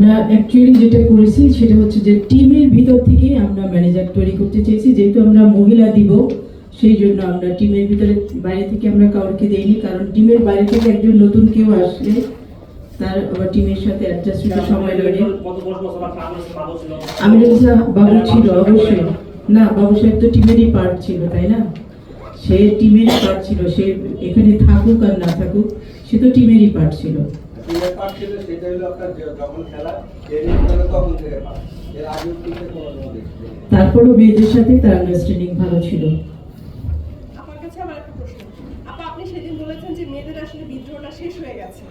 আমরা অ্যাকচুয়ালি যেটা করেছি সেটা হচ্ছে যে টিমের ভিতর থেকে আমরা ম্যানেজার তৈরি করতে চেয়েছি। যেহেতু আমরা মহিলা দিব, সেই জন্য আমরা টিমের ভিতরে বাইরে থেকে আমরা কাউকে দেইনি, কারণ টিমের বাইরে থেকে একজন নতুন কেউ আসলে তার আবার টিমের সাথে অ্যাডজাস্ট হতে সময় লাগে। আমিনুল শাহ বাবু ছিল অবশ্যই। না, বাবু সাহেব তো টিমেরই পার্ট ছিল, তাই না? সে টিমেরই পার্ট ছিল, সে এখানে থাকুক আর না থাকুক, সে তো টিমেরই পার্ট ছিল। টিমের পার্ট ছিল সেটা হলো আপনার যখন খেলা তখন থেকে পার্ট এর আগে টিমে কোনো কোনো তারপরও মেয়েদের সাথে তার আন্ডারস্ট্যান্ডিং ভালো ছিল। আমার কাছে আমার একটা প্রশ্ন। আপা আপনি সেদিন বলেছেন যে মেয়েদের আসলে বিদ্রোহটা শেষ হয়ে গেছে।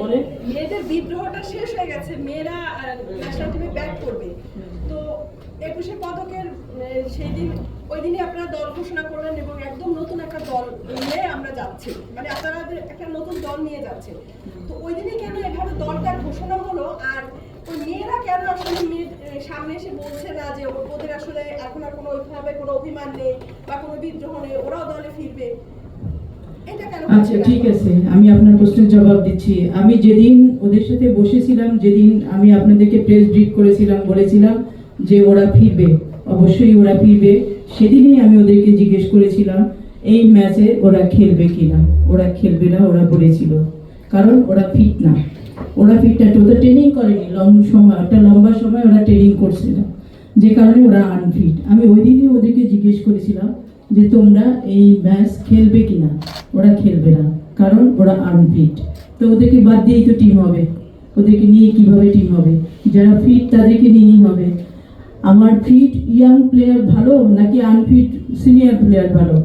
মানে। মেয়েদের বিদ্রোহটা শেষ হয়ে গেছে মেয়েরা ন্যাশনাল টিমে ব্যাক করবে। তো একুশে পদকের সেই দিন ওই দিনই আপনারা দল ঘোষণা করলেন এবং দল নিয়ে আমরা যাচ্ছি। মানে আপনারা একটা নতুন দল নিয়ে যাচ্ছেন। তো ওই দিনে কেন এভাবে দলটা ঘোষণা হলো? আর ওই মেয়েরা কেন আসলে সামনে এসে বলছে না যে ওদের আসলে এখন আর কোনো ওইভাবে কোনো অভিমান নেই বা কোনো বিদ্রোহ নেই ওরাও দলে ফিরবে? আচ্ছা ঠিক আছে। আমি আপনার প্রশ্নের জবাব দিচ্ছি। আমি যেদিন ওদের সাথে বসেছিলাম যেদিন আমি আপনাদেরকে প্রেস ব্রিফ করেছিলাম বলেছিলাম যে ওরা ফিরবে। অবশ্যই ওরা ফিরবে। সেদিনই আমি ওদেরকে জিজ্ঞেস করেছিলাম এই ম্যাচে ওরা খেলবে কিনা? ওরা খেলবে না, ওরা বলেছিল। কারণ ওরা ফিট না। ওরা ফিট না ওদের ট্রেনিং করেনি। লং সময়, একটা লম্বা সময় ওরা ট্রেনিং করছে না যে কারণে ওরা আনফিট আমি ওই দিনই ওদেরকে জিজ্ঞেস করেছিলাম যে, তোমরা এই ম্যাচ খেলবে কিনা? ওরা খেলবে না, কারণ ওরা আনফিট তো ওদেরকে বাদ দিয়েই তো টিম হবে। ওদেরকে নিয়ে কীভাবে টিম হবে? যারা ফিট তাদেরকে নিয়েই হবে। আমার ফিট ইয়াং প্লেয়ার ভালো নাকি আনফিট সিনিয়র প্লেয়ার ভালো?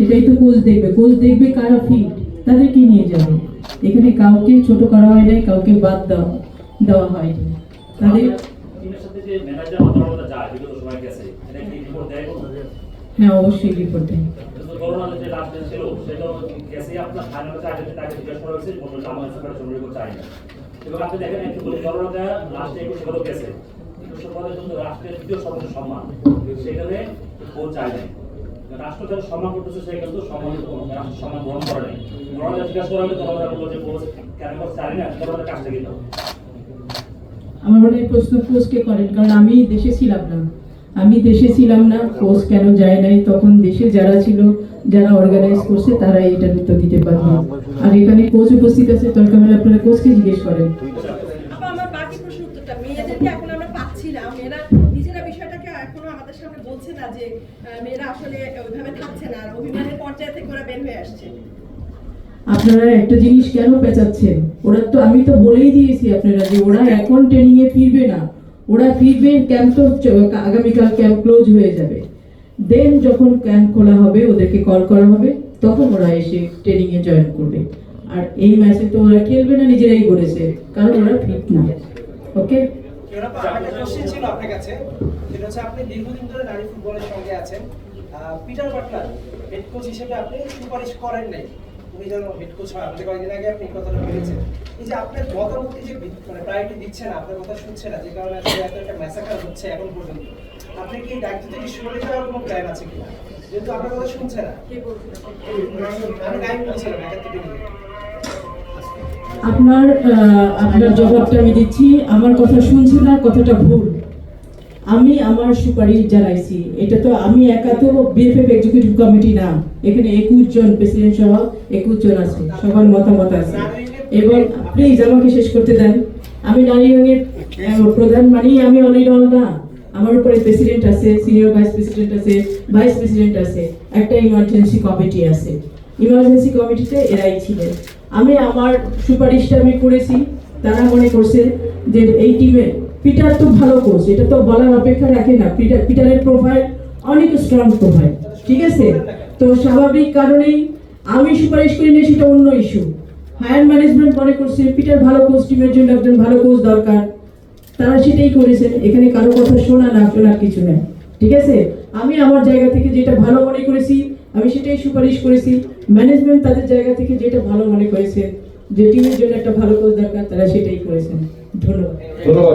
সেটাই তো কোচ দেখবে। কোচ দেখবে কারা ফিট তাদেরকে নিয়ে যাবে? এখানে কাউকে ছোট করা হয় নাই কাউকে বাদ দেওয়া দেওয়া হয়নি তাদের? হ্যাঁ অবশ্যই রিপোর্ট দেয়। চাই এবং আপনি দেখেন একটু করোনাটা লাস্টে একুশে পদক গেছে। একুশে পদক কিন্তু রাষ্ট্রের দ্বিতীয় সর্বোচ্চ সম্মান সেখানে ও চায় নাই। রাষ্ট্র যারা সম্মান করতেছে সে কিন্তু সম্মান রাষ্ট্র সম্মান গ্রহণ করে নাই। জিজ্ঞাসা করা হলে তখন বলল যে কেন না কাজটা কি আমার মনে হয় প্রশ্ন কোচকে করেন কারণ আমি দেশে ছিলাম না। আমি দেশে ছিলাম না কোচ কেন যায় নাই? তখন দেশে যারা ছিল যারা অর্গানাইজ করছে তারা এটার উত্তর দিতে পারবে। আর এখানে কোচ উপস্থিত আছে দরকার হলে আপনারা কোচকে জিজ্ঞেস করেন। আমার বাকি প্রশ্ন উত্তরটা মেয়েদেরকে এখন আমরা পাচ্ছি না মেয়েরা নিজেরা বিষয়টাকে এখনও আমাদের সামনে বলছে যে মেয়েরা আসলে ওইভাবে থাকছে না, আর অভিমানের পর্যায়ে থেকে ওরা বের হয়ে আসছে। আপনারা একটা জিনিস কেন পেঁচাচ্ছেন? ওরা তো, আমি তো বলেই দিয়েছি আপনারা যে ওরা এখন ট্রেনিং এ ফিরবে না। ওরা ফিরবে ক্যাম্প তো আগামীকাল ক্যাম্প ক্লোজ হয়ে যাবে। দেন যখন ক্যাম্প খোলা হবে, ওদেরকে কল করা হবে, তখন ওরা এসে ট্রেনিং এ জয়েন করবে। আর এই ম্যাচে তো ওরা খেলবে না, নিজেরাই বলেছে কারণ ওরা ফিট না। ওকে একটা কোশ্চেন ছিল আপনার কাছে যেটা হচ্ছে আপনি দীর্ঘদিন ধরে নারী ফুটবলের সঙ্গে আছেন। পিটার বাটলার হেড কোচ হিসেবে আপনি সুপারিশ করেন নাই। উনি যেন হেড কোচ হয় আমাদের কয়েকদিন আগে আপনি এই কথাটা বলেছেন। এই যে আপনার মতামতকে যে মানে প্রায়োরিটি দিচ্ছে না আপনার কথা শুনছে না যে কারণে আসলে এত একটা ম্যাসাকার হচ্ছে এখন পর্যন্ত। আপনি কি দায়িত্ব থেকে সরে যাওয়ার কোনো প্ল্যান আছে কিনা? যেহেতু আপনার কথা শুনছে না। আমি টাইম বলছিলাম একাত্তর আপনার আপনার জবাবটা আমি দিচ্ছি। আমার কথা শুনছে না কথাটা ভুল। আমি আমার সুপারিশ জানাইছি। এটা তো আমি একা তো বিএফএফ এক্সিকিউটিভ কমিটি না। এখানে একুশ জন প্রেসিডেন্ট সহ একুশ জন আছে। সবার মতামত আছে। এবং প্লিজ আমাকে শেষ করতে দেন। আমি নারী আহ, প্রধান মানেই আমি অনেক দল না আমার উপরে প্রেসিডেন্ট আছে সিনিয়র ভাইস প্রেসিডেন্ট আছে ভাইস প্রেসিডেন্ট আছে। একটা ইমার্জেন্সি কমিটি আছে। ইমার্জেন্সি কমিটিতে এরাই ছিলেন। আমি আমার সুপারিশটা আমি করেছি, তারা মনে করছে যে এই টিমে পিটার তো ভালো কোচ এটা তো বলার অপেক্ষা রাখে না। পিটার পিটারের প্রোফাইল অনেক স্ট্রং প্রোফাইল ঠিক আছে? তো স্বাভাবিক কারণেই আমি সুপারিশ করি না সেটা অন্য ইস্যু হায়ার ম্যানেজমেন্ট মনে করছে পিটার ভালো কোচ টিমের জন্য একজন ভালো কোচ দরকার। তারা সেটাই করেছেন এখানে কারও কথা শোনা না, শোনার কিছু নেই, ঠিক আছে? আমি আমার জায়গা থেকে যেটা ভালো মনে করেছি আমি সেটাই সুপারিশ করেছি। ম্যানেজমেন্ট তাদের জায়গা থেকে যেটা ভালো মনে করেছে, যে টিমের জন্য একটা ভালো কোচ দরকার, তারা সেটাই করেছেন ধন্যবাদ। ধন্যবাদ